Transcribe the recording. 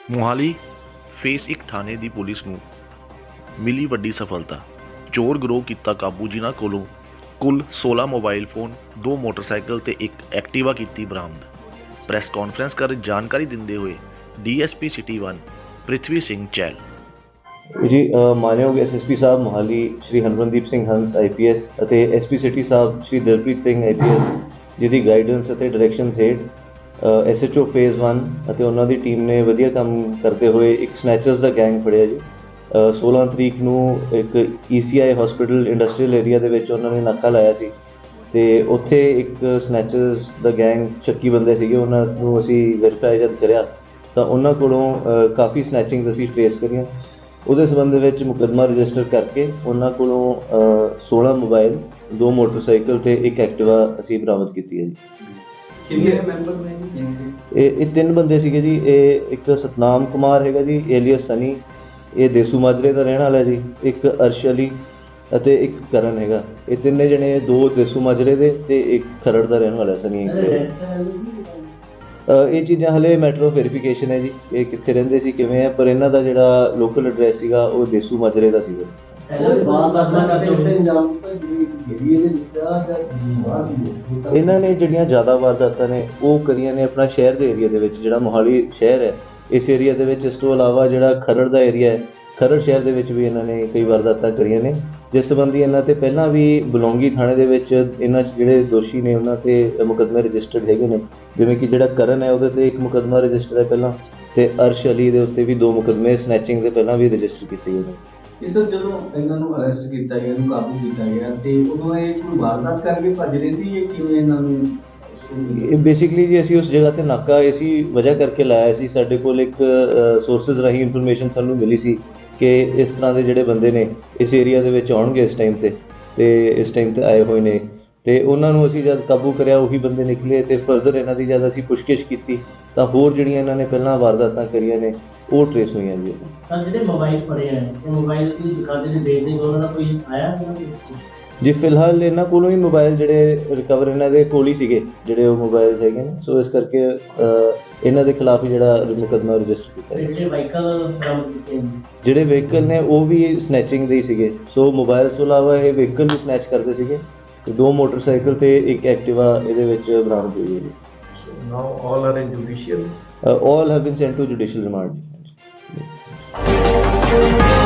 Mohali face ਇੱਕ ਥਾਣੇ ਦੀ police ਨੂੰ ਮਿਲੀ ਵੱਡੀ ਸਫਲਤਾ। ਚੋਰ ਗਰੋਹ ਕੀਤਾ ਕਾਬੂ ਜਿਨ੍ਹਾਂ ਕੋਲੋਂ ਕੁੱਲ 16 ਮੋਬਾਈਲ ਫੋਨ ਦੋ ਮੋਟਰਸਾਈਕਲ ਤੇ ਇੱਕ ਐਕਟਿਵਾ ਕੀਤੀ ਬਰਾਮਦ। ਪ੍ਰੈਸ ਕਾਨਫਰੰਸ ਕਰ ਜਾਣਕਾਰੀ ਦਿੰਦੇ ਹੋਏ ਡੀਐਸਪੀ ਸਿਟੀ 1 ਪ੍ਰਿਥਵੀ ਸਿੰਘ ਚੈਲ ਜੀ ਅ, ਮਾਨਯੋਗ ਐਸਐਸਪੀ ਸਾਹਿਬ ਮੋਹਾਲੀ ਸ਼੍ਰੀ ਹਰਮਨਦੀਪ ਸਿੰਘ ਹੰਸ ਆਈਪੀਐਸ ਅਤੇ SP city sahib Shri Dilpreet Singh IPS ਜਿਹਦੀ ਗਾਈਡੈਂਸ ਅਤੇ ਡਾਇਰੈਕਸ਼ਨ ਹੇਠ ਐਸਐਚਓ ਫੇਜ਼ 1 ਅਤੇ ਉਹਨਾਂ ਦੀ ਟੀਮ ਨੇ ਵਧੀਆ ਕੰਮ ਕਰਦੇ ਹੋਏ ਇੱਕ ਸਨੈਚਰਸ ਦਾ ਗੈਂਗ ਫੜਿਆ ਜੀ। ਅ, 16 ਤਰੀਕ ਨੂੰ ਇੱਕ ਈਸੀਆਈ ਹਸਪੀਟਲ ਇੰਡਸਟਰੀਅਲ ਏਰੀਆ ਦੇ ਵਿੱਚ ਉਹਨਾਂ ਨੇ ਨਾਕਾ ਲਾਇਆ ਸੀ ਤੇ ਉੱਥੇ ਇੱਕ ਸਨੈਚਰਸ ਦਾ ਗੈਂਗ ਚੱਕੀ ਬੰਦੇ ਸੀਗੇ ਉਹਨਾਂ ਨੂੰ ਅਸੀਂ ਵੈਰੀਫਾਈ ਜਦ ਕਰਿਆ ਤਾਂ ਉਹਨਾਂ ਕੋਲੋਂ ਕਾਫੀ ਸਨੈਚਿੰਗਸ ਅਸੀਂ ਫੇਸ ਕਰੀਆਂ। ਉਹਦੇ ਸੰਬੰਧ ਵਿੱਚ ਮੁਕੱਦਮਾ ਰਜਿਸਟਰ ਕਰਕੇ ਉਹਨਾਂ ਕੋਲੋਂ ਅ, 16 ਮੋਬਾਈਲ ਦੋ ਮੋਟਰਸਾਈਕਲ ਤੇ ਇੱਕ ਐਕਟਿਵਾ ਅਸੀਂ ਬਰਾਮਦ ਕੀਤੀ ਹੈ ਜੀ। ਕਿੰਨੇ ਮੈਂਬਰ ਨੇ ਜੀ? ਇਹ ਇਹ ਤਿੰਨ ਬੰਦੇ ਸੀਗੇ ਜੀ। ਇਹ ਇੱਕ ਸਤਨਾਮ ਕੁਮਾਰ ਹੈਗਾ ਜੀ ਏਲੀਅਸ ਸਨੀ ਇਹ ਦੇਸੂ ਮਾਜਰੇ ਦਾ ਰਹਿਣ ਵਾਲਾ ਜੀ ਇੱਕ ਅਰਸ਼ ਅਲੀ ਅਤੇ ਇੱਕ ਕਰਨ ਹੈਗਾ। ਇਹ ਤਿੰਨੇ ਜਣੇ ਦੋ ਦੇਸੂ ਮਾਜਰੇ ਦੇ ਤੇ ਇੱਕ ਖਰੜ ਦਾ ਰਹਿਣ ਵਾਲਾ ਸਨੀ ਅ, ਇਹ ਚੀਜ਼ਾਂ ਹਲੇ ਮੈਟਰ ਆਫ ਵੈਰੀਫਿਕੇਸ਼ਨ ਹੈ ਜੀ। ਇਹ ਕਿੱਥੇ ਰਹਿੰਦੇ ਸੀ ਕਿਵੇਂ ਹੈ ਪਰ ਇਹਨਾਂ ਦਾ ਜਿਹੜਾ ਲੋਕਲ ਐਡਰੈਸ ਸੀਗਾ ਉਹ ਦੇਸੂ ਮਾਜਰੇ ਦਾ ਸੀਗਾ। ਇਹਨਾਂ ਨੇ ਜਿਹੜੀਆਂ ਜ਼ਿਆਦਾ ਵਾਰਦਾਤਾਂ ਨੇ, ਉਹ ਕਰੀਆਂ ਨੇ ਆਪਣਾ ਸ਼ਹਿਰ ਦੇ ਏਰੀਆ ਦੇ ਵਿੱਚ, ਜਿਹੜਾ ਮੋਹਾਲੀ ਸ਼ਹਿਰ ਹੈ। ਇਸ ਏਰੀਆ ਦੇ ਵਿੱਚ ਇਸ ਤੋਂ ਇਲਾਵਾ ਜਿਹੜਾ ਖਰੜ ਦਾ ਏਰੀਆ ਹੈ, ਖਰੜ ਸ਼ਹਿਰ ਦੇ ਵਿੱਚ ਵੀ ਇਹਨਾਂ ਨੇ ਕਈ ਵਾਰਦਾਤਾਂ ਕਰੀਆਂ ਨੇ। ਜਿਸ ਸੰਬੰਧੀ ਇਹਨਾਂ ਤੇ ਪਹਿਲਾਂ ਵੀ ਬਲੌਂਗੀ ਥਾਣੇ ਦੇ ਵਿੱਚ ਇਹਨਾਂ 'ਚ ਜਿਹੜੇ ਦੋਸ਼ੀ ਨੇ, ਉਹਨਾਂ ਤੇ ਮੁਕੱਦਮੇ ਰਜਿਸਟਰਡ ਹੈਗੇ ਨੇ। ਜਿਵੇਂ ਕਿ ਜਿਹੜਾ ਕਰਨ ਹੈ, ਉਹਦੇ ਤੇ ਇੱਕ ਮੁਕੱਦਮਾ ਰਜਿਸਟਰ ਹੈ ਪਹਿਲਾਂ। ਤੇ ਅਰਸ਼ ਅਲੀ ਦੇ ਉੱਤੇ ਵੀ ਦੋ ਮੁਕੱਦਮੇ ਸਨੈਚਿੰਗ ਦੇ ਪਹਿਲਾਂ ਵੀ ਰਜਿਸਟਰ ਕੀਤੇ ਗਏ ਨੇ। ਇਸ ਜਦੋਂ ਇਹਨਾਂ ਨੂੰ ਅਰੈਸਟ ਕੀਤਾ ਗਿਆ, ਇਹਨੂੰ ਕਾਬੂ ਕੀਤਾ ਗਿਆ ਤੇ ਉਦੋਂ ਇਹ ਕੋਈ ਵਾਰਦਾਤ ਕਰਕੇ ਭੱਜ ਰਹੇ ਸੀ ਇਹ ਕਿਵੇਂ ਇਹਨਾਂ ਨੂੰ ਇਹ ਬੇਸਿਕਲੀ ਜੀ ਅਸੀਂ ਉਸ ਜਗ੍ਹਾ ਤੇ ਨਾਕਾ ਇਸੀ ਵਜ੍ਹਾ ਕਰਕੇ ਲਾਇਆ ਸੀ। ਸਾਡੇ ਕੋਲ ਇੱਕ ਸੋਰਸਸ ਰਾਹੀਂ ਇਨਫੋਰਮੇਸ਼ਨ ਸਾਨੂੰ ਮਿਲੀ ਸੀ ਕਿ ਇਸ ਤਰ੍ਹਾਂ ਦੇ ਜਿਹੜੇ ਬੰਦੇ ਨੇ ਇਸ ਏਰੀਆ ਦੇ ਵਿੱਚ ਆਉਣਗੇ ਇਸ ਟਾਈਮ ਤੇ ਤੇ ਇਸ ਟਾਈਮ ਤੇ ਆਏ ਹੋਏ ਨੇ ਤੇ ਉਹਨਾਂ ਨੂੰ ਅਸੀਂ ਜਦ ਕਾਬੂ ਕਰਿਆ, ਉਹੀ ਬੰਦੇ ਨਿਕਲੇ ਤੇ ਫਰਦਰ ਇਹਨਾਂ ਦੀ ਜਦ ਅਸੀਂ ਪੁੱਛਗਿੱਛ ਕੀਤੀ ਤਾਂ ਹੋਰ ਜਿਹੜੀਆਂ ਇਹਨਾਂ ਨੇ ਪਹਿਲਾਂ ਵਾਰਦਾਤਾਂ ਕਰੀਆਂ ਨੇ ਉਹ ਟ੍ਰੇਸ ਹੋਈਆਂ ਜੀ। ਤਾਂ ਜਿਹੜੇ ਮੋਬਾਈਲ ਫੜੇ ਆ ਇਹ ਮੋਬਾਈਲ ਦੀ ਦੁਕਾਨ ਦੇ ਦੇਖਦੇ ਉਹਨਾਂ ਦਾ ਕੋਈ ਆਇਆ ਉਹਨਾਂ ਦੇ ਜੀ ਫਿਲਹਾਲ ਇਹਨਾਂ ਕੋਲੋਂ ਹੀ ਮੋਬਾਈਲ ਜਿਹੜੇ ਰਿਕਵਰ ਇਹਨਾਂ ਦੇ ਕੋਲ ਹੀ ਸੀਗੇ ਜਿਹੜੇ ਉਹ ਮੋਬਾਈਲਸ ਹੈਗੇ ਨੇ। ਸੋ ਇਸ ਕਰਕੇ ਇਹਨਾਂ ਦੇ ਖਿਲਾਫ ਹੀ ਜਿਹੜਾ ਮੁਕੱਦਮਾ ਰਜਿਸਟਰ ਕੀਤਾ ਹੈ ਜਿਹੜੇ ਵਾਹੀਕਲ ਬਰਾਮਦ ਕੀਤੇ ਨੇ ਜਿਹੜੇ ਵਹੀਕਲ ਨੇ ਉਹ ਵੀ ਸਨੈਚਿੰਗ ਦੇ ਹੀ ਸੀਗੇ। ਸੋ ਮੋਬਾਈਲ ਤੋਂ ਇਲਾਵਾ ਇਹ ਵਹੀਕਲ ਵੀ ਸਨੈਚ ਕਰਦੇ ਸੀਗੇ। ਤੇ ਦੋ ਮੋਟਰਸਾਈਕਲ ਤੇ ਇੱਕ ਐਕਟਿਵਾ ਇਹਦੇ ਵਿੱਚ ਬਰਾਮਦ ਹੋਈ ਹੈ ਜੀ। Now all are in judicial? All have been sent to judicial remand Thank you.